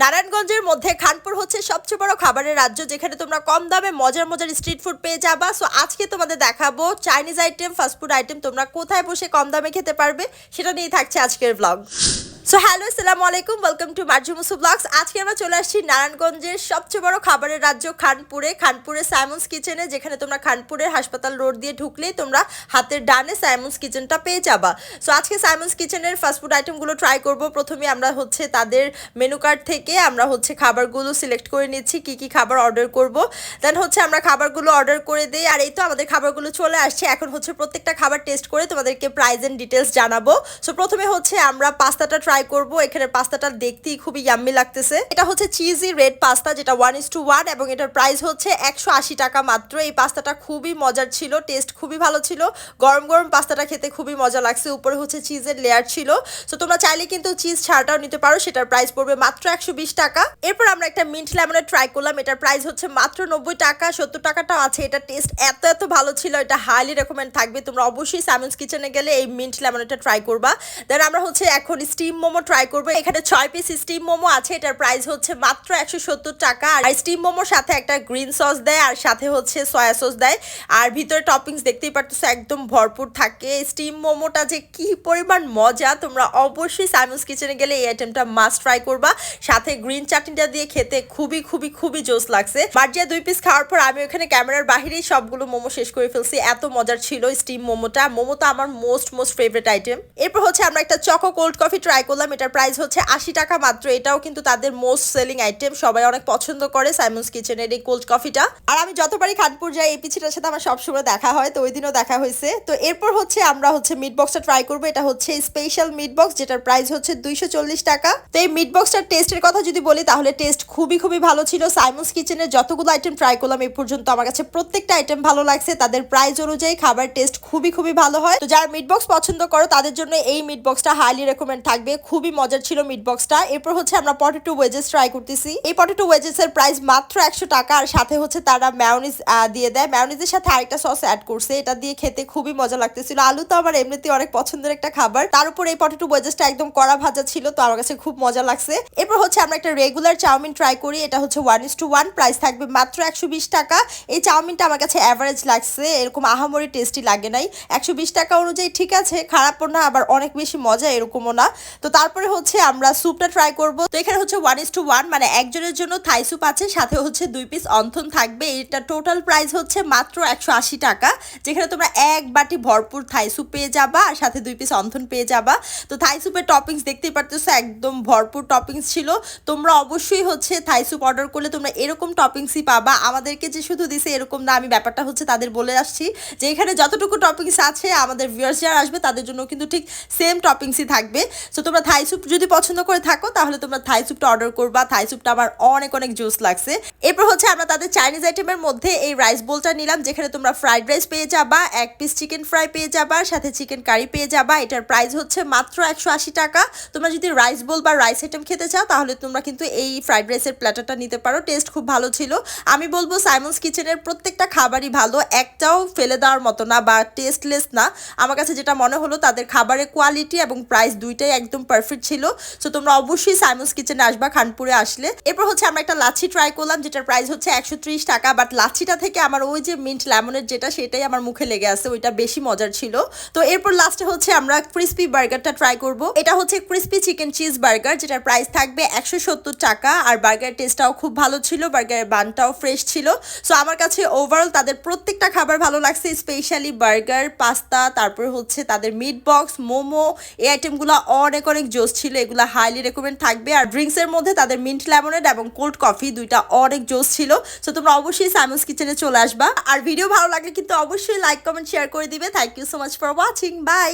নারায়ণগঞ্জের মধ্যে খানপুর হচ্ছে সবচেয়ে বড় খাবারের রাজ্য, যেখানে তোমরা কম দামে মজার মজার স্ট্রিট ফুড পেয়ে যাবা। সো আজকে তোমাদের দেখাবো চাইনিজ আইটেম ফাস্টফুড আইটেম তোমরা কোথায় বসে কম দামে খেতে পারবে, সেটা নিয়ে থাকছে আজকের ব্লগ সো হ্যালো আসসালামু আলাইকুম welcome to Marju Musu blogs আজকে আমরা চলে আসছি নারায়ণগঞ্জের সবচেয়ে বড় খাবারের রাজ্য খানপুরে। খানপুরে সাইমন্স কিচেনে যেখানে তোমরা খানপুরের হাসপাতাল রোড দিয়ে ঢুকলেই তোমরা হাতের ডানে সাইমন্স কিচেনটা পেয়ে যাবা। সো আজকে সাইমন্স কিচেনের ফাস্টফুড আইটেমগুলো ট্রাই করব। প্রথমে আমরা হচ্ছে তাদের মেনু কার্ড থেকে আমরা হচ্ছে খাবারগুলো সিলেক্ট করে নিচ্ছি, কি কি খাবার অর্ডার করব। দেন হচ্ছে আমরা খাবারগুলো অর্ডার করে দিই। আর এই তো আমাদের খাবারগুলো চলে আসছে। এখন হচ্ছে প্রত্যেকটা খাবার টেস্ট করে তোমাদেরকে প্রাইস এন্ড ডিটেলস জানাব। সো প্রথমে হচ্ছে আমরা পাস্তাটা ট্রাই করব। এখানে পাস্তাটা দেখতেই খুবই ইয়াম্মি লাগতেছে। এটা হচ্ছে চিজি রেড পাস্তা যেটা ওয়ান ইস টু ওয়ান এবং এটার প্রাইস হচ্ছে একশো আশি টাকা মাত্র। এই পাস্তাটা খুবই মজার ছিল টেস্ট খুবই ভালো ছিল। গরম গরম পাস্তাটা খেতে খুবই মজা লাগছে। উপরে হচ্ছে চিজের লেয়ার ছিল। সো তোমরা চাইলে কিন্তু চিজ ছাড়াটাও নিতে পারো। সেটার প্রাইস পড়বে মাত্র একশো বিশ টাকা। এরপর আমরা একটা মিন্ট লেমনের ট্রাই করলাম। এটার প্রাইস হচ্ছে মাত্র নব্বই টাকা। সত্তর টাকাটাও আছে। এটা টেস্ট এত এত ভালো ছিল। এটা হাইলি রেকমেন্ড থাকবে। তোমরা অবশ্যই স্যামন্স কিচেনে গেলে এই মিন্ট লেমনটা ট্রাই করবা। দেন আমরা হচ্ছে এখন স্টিম মোমো ট্রাই করব। এখানে ছয় পিস স্টিম মোমো আছে, এটার প্রাইস হচ্ছে মাত্র একশো সত্তর টাকা। আর স্টিম মোমোর সাথে একটা গ্রিন সস দেয়, আর সাথে হচ্ছে সয়া সস দেয়। আর ভিতরে টপিংস দেখতেই পারতেছো, একদম ভরপুর থাকে। স্টিম মোমোটা যে কি পরিমাণ মজা! তোমরা অবশ্যই সাইমন্স কিচেনে গেলে এই আইটেমটা মাস্ট ট্রাই করবা। সাথে গ্রিন চাটনিটা দিয়ে খেতে খুবই খুবই খুবই জোস লাগছে। বার্জিয়া দুই পিস খাওয়ার পর আমি ওখানে ক্যামেরার বাহিরেই সবগুলো মোমো শেষ করে ফেলছি। এত মজার ছিল স্টিম মোমোটা। মোমো তো আমার মোস্ট মোস্ট ফেভারিট আইটেম এরপর হচ্ছে আমরা একটা চকো কোল্ড কফি ট্রাই করলাম, এটার প্রাইস হচ্ছে আশি টাকা মাত্র। এটাও কিন্তু তাদের মোস্ট সেলিং আইটেম সবাই অনেক পছন্দ করে সাইমন্স কিচেনের এই কোল্ড কফিটা আর আমি যতবারই খানপুর যাই, এই পিছিটার সাথে আমার সবসময় দেখা হয়, তো ওই দিনও দেখা হয়েছে। তো এরপর হচ্ছে আমরা হচ্ছে মিট বক্সটা ট্রাই করব। এটা হচ্ছে স্পেশাল মিট বক্স যেটার প্রাইস হচ্ছে দুইশো টাকা। তো এই মিট বক্সটার টেস্টের কথা যদি বলি, তাহলে টেস্ট খুবই খুবই ভালো ছিল। সাইমন্স কিচেনের যতগুলো আইটেম ট্রাই করলাম এই পর্যন্ত আমার কাছে প্রত্যেকটা আইটেম ভালো লাগছে। তাদের প্রাইস অনুযায়ী খাবার টেস্ট খুবই খুবই ভালো হয়। তো যারা মিট বক্স পছন্দ করো, তাদের জন্য এই মিট বক্সটা হাইলি রেকমেন্ড থাকবে। খুবই মজার ছিল মিট বক্সটা এরপর হচ্ছে আমরা পটেটো ওয়েজেস ট্রাই করতেছি। এই পটেটো ওয়েজেস এর প্রাইস মাত্র একশো টাকা, আর সাথে হচ্ছে তারা ম্যাওনিজ দিয়ে দেয়। ম্যাওনিজের সাথে আরেকটা সস অ্যাড করছে। এটা দিয়ে খেতে খুবই মজা লাগতেছিল। আলু তো আমার এমনিতে অনেক পছন্দের একটা খাবার। তার উপর এই পটেটো ওয়েজেসটা একদম কড়া ভাজা ছিল, তো আমার কাছে খুব মজা লাগছে। এরপর হচ্ছে আমরা একটা রেগুলার চাউমিন ট্রাই করি। এটা হচ্ছে one is to one price থাকবে মাত্র একশো বিশ টাকা। এই চাউমিনটা আমার কাছে অ্যাভারেজ লাগছে। এরকম আহামরি টেস্টি লাগে নাই। একশো বিশ টাকা অনুযায়ী ঠিক আছে, খারাপও না, আবার অনেক বেশি মজা এরকমও না। তো তারপরে হচ্ছে আমরা স্যুপটা ট্রাই করব। তো এখানে হচ্ছে ওয়ান ইস টু ওয়ান মানে একজনের জন্য থাই স্যুপ আছে, সাথে হচ্ছে দুই পিস অন্থন থাকবে। এটা টোটাল প্রাইস হচ্ছে মাত্র একশো আশি টাকা, যেখানে তোমরা এক বাটি ভরপুর থাই স্যুপ পেয়ে যাবা, আর সাথে দুই পিস অন্থন পেয়ে যাবা। তো থাই স্যুপের টপিংস দেখতেই পারতেছো, একদম ভরপুর টপিংস ছিল। তোমরা অবশ্যই হচ্ছে থাই স্যুপ অর্ডার করলে তোমরা এরকম টপিংসই পাবা। আমাদেরকে যে শুধু দিছে এরকম না, আমি ব্যাপারটা হচ্ছে তাদের বলে আসছি। যে এখানে যতটুকু টপিংস আছে, আমাদের ভিউয়ার্স যারা আসবে, তাদের জন্য কিন্তু ঠিক সেম টপিংসই থাকবে। সো তোমরা থাই স্যুপ যদি পছন্দ করে থাকো, তাহলে তোমরা থাই স্যুপটা অর্ডার করবা। থাই স্যুপটা আমার অনেক অনেক জুস লাগছে। এরপর হচ্ছে আমরা তাদের চাইনিজ আইটেমের মধ্যে এই রাইস বোলটা নিলাম, যেখানে তোমরা ফ্রাইড রাইস পেয়ে যাবা, এক পিস চিকেন ফ্রাই পেয়ে যাবা, সাথে চিকেন কারি পেয়ে যাবা। এটার প্রাইস হচ্ছে মাত্র একশো আশি টাকা। তোমরা যদি রাইস বোল বা রাইস আইটেম খেতে চাও, তাহলে তোমরা কিন্তু এই ফ্রাইড রাইসের প্ল্যাটারটা নিতে পারো। টেস্ট খুব ভালো ছিল। আমি বলব সাইমন্স কিচেনের প্রত্যেকটা খাবারই ভালো, একটাও ফেলে দেওয়ার মতো না বা টেস্টলেস না। আমার কাছে যেটা মনে হলো, তাদের খাবারের কোয়ালিটি এবং প্রাইস দুইটাই একদম পারফেক্ট ছিল। সো তোমরা অবশ্যই সাইমন্স কিচেনে আসবা, খানপুরে আসলে। এরপর হচ্ছে আমরা একটা লাচ্ছি ট্রাই করলাম, যেটার প্রাইস হচ্ছে একশো ত্রিশ টাকা। বাট লাচ্ছিটা থেকে আমার ওই যে মিন্ট লেমনের যেটা, সেটাই আমার মুখে লেগে আছে, ওইটা বেশি মজার ছিল। তো এরপর লাস্টে হচ্ছে আমরা ক্রিস্পি বার্গারটা ট্রাই করব। এটা হচ্ছে ক্রিস্পি চিকেন চিজ বার্গার যেটার প্রাইস থাকবে একশো সত্তর টাকা। আর বার্গার টেস্টটাও খুব ভালো ছিল বার্গারের বানটাও ফ্রেশ ছিল। সো আমার কাছে ওভারঅল তাদের প্রত্যেকটা খাবার ভালো লাগছে স্পেশালি বার্গার পাস্তা তারপর হচ্ছে তাদের মিট বক্স মোমো, এই আইটেমগুলো অনেক অনেক জোস ছিল, এগুলো হাইলি রেকমেন্ড থাকবে। আর ড্রিঙ্কসের মধ্যে তাদের মিন্ট লেমনেড এবং কোল্ড কফি দুইটা অনেক জোস ছিল। সো তোমরা অবশ্যই সাইমন্স কিচেনে চলে আসবা। আর ভিডিও ভালো লাগলে কিন্তু অবশ্যই লাইক কমেন্ট শেয়ার করে দিবে। Thank you so much for watching bye